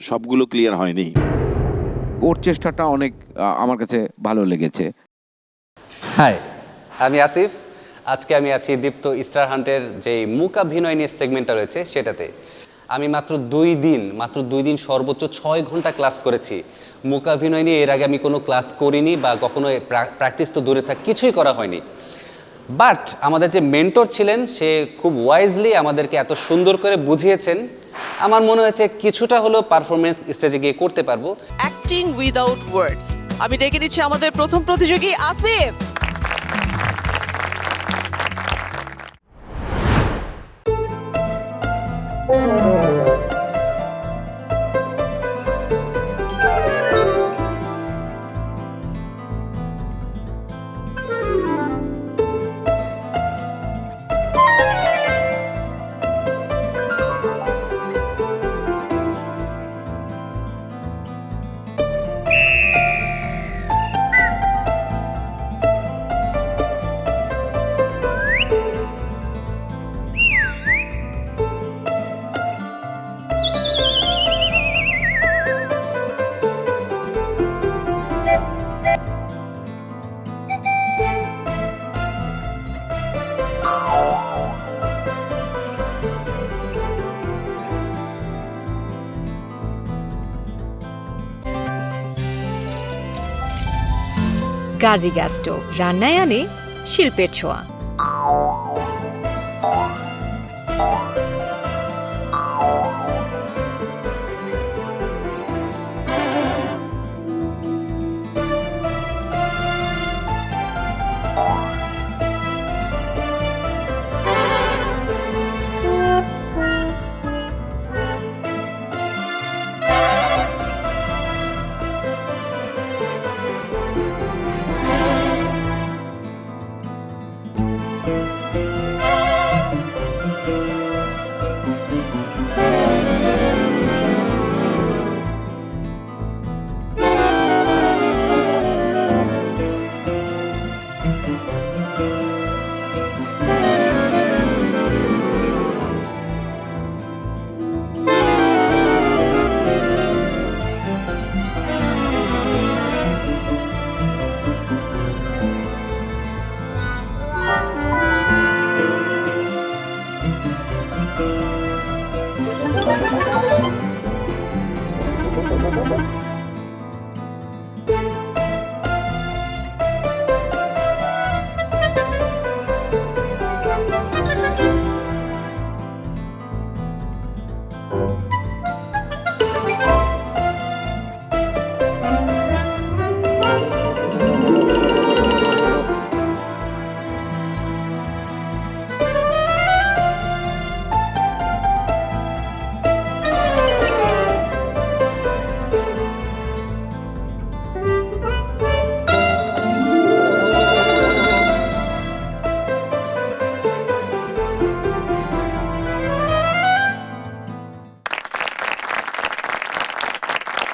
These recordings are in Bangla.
সবগুলো ক্লিয়ার হয়নি। ওর চেষ্টাটা অনেক আমার কাছে ভালো লেগেছে। হাই আমি আসিফ। আজকে আমি আছি দীপ্ত স্টার হান্টের যে মূকাভিনয় নিয়ে সেগমেন্টটা রয়েছে সেটাতে। আমি মাত্র দুই দিন মাত্র দুই দিন সর্বোচ্চ ছয় ঘণ্টা ক্লাস করেছি। মূকাভিনয় নিয়ে এর আগে আমি কোনো ক্লাস করিনি বা কখনো প্র্যাকটিস তো দূরে থাক কিছুই করা হয়নি। বাট আমাদের যে মেন্টর ছিলেন, সে খুব ওয়াইজলি আমাদেরকে এত সুন্দর করে বুঝিয়েছেন। আমার মনে হয়েছে কিছুটা হলেও পারফরমেন্স স্টেজে গিয়ে করতে পারব। অ্যাক্টিং উইদাউট ওয়ার্ডস আমি ডেকে নিচ্ছি আমাদের প্রথম প্রতিযোগী, আসিফ! গাজী গ্যাস স্টোভ রান্নায় আনে শিল্পের ছোঁয়া।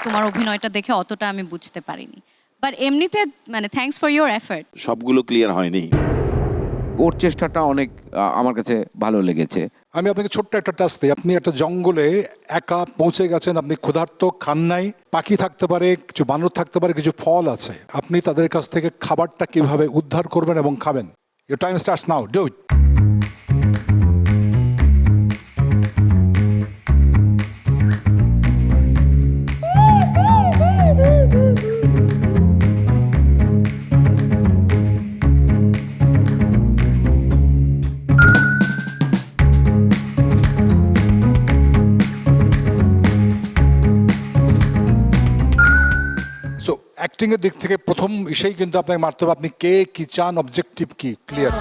তোমার অভিনয়টা দেখে অতটা আমি বুঝতে পারিনি। বাট এমনিতে মানে থ্যাঙ্কস ফর ইওর এফার্ট সবগুলো ক্লিয়ার হয়নি। ওর চেষ্টাটা অনেক আমার কাছে ভালো লেগেছে। আমি আপনাকে ছোট্ট একটা টাস্ক দিই। আপনি একটা জঙ্গলে একা পৌঁছে গেছেন আপনি ক্ষুধার্ত খান নাই পাখি থাকতে পারে কিছু বানর থাকতে পারে কিছু ফল আছে। আপনি তাদের কাছ থেকে খাবারটা কীভাবে উদ্ধার করবেন এবং খাবেন? Your time starts now do it so acting এর দিক থেকে প্রথম ইসেই কিন্তু আপনাকে মারতে হবে। আপনি কে, কি চান অবজেক্টিভ কি? ক্লিয়ার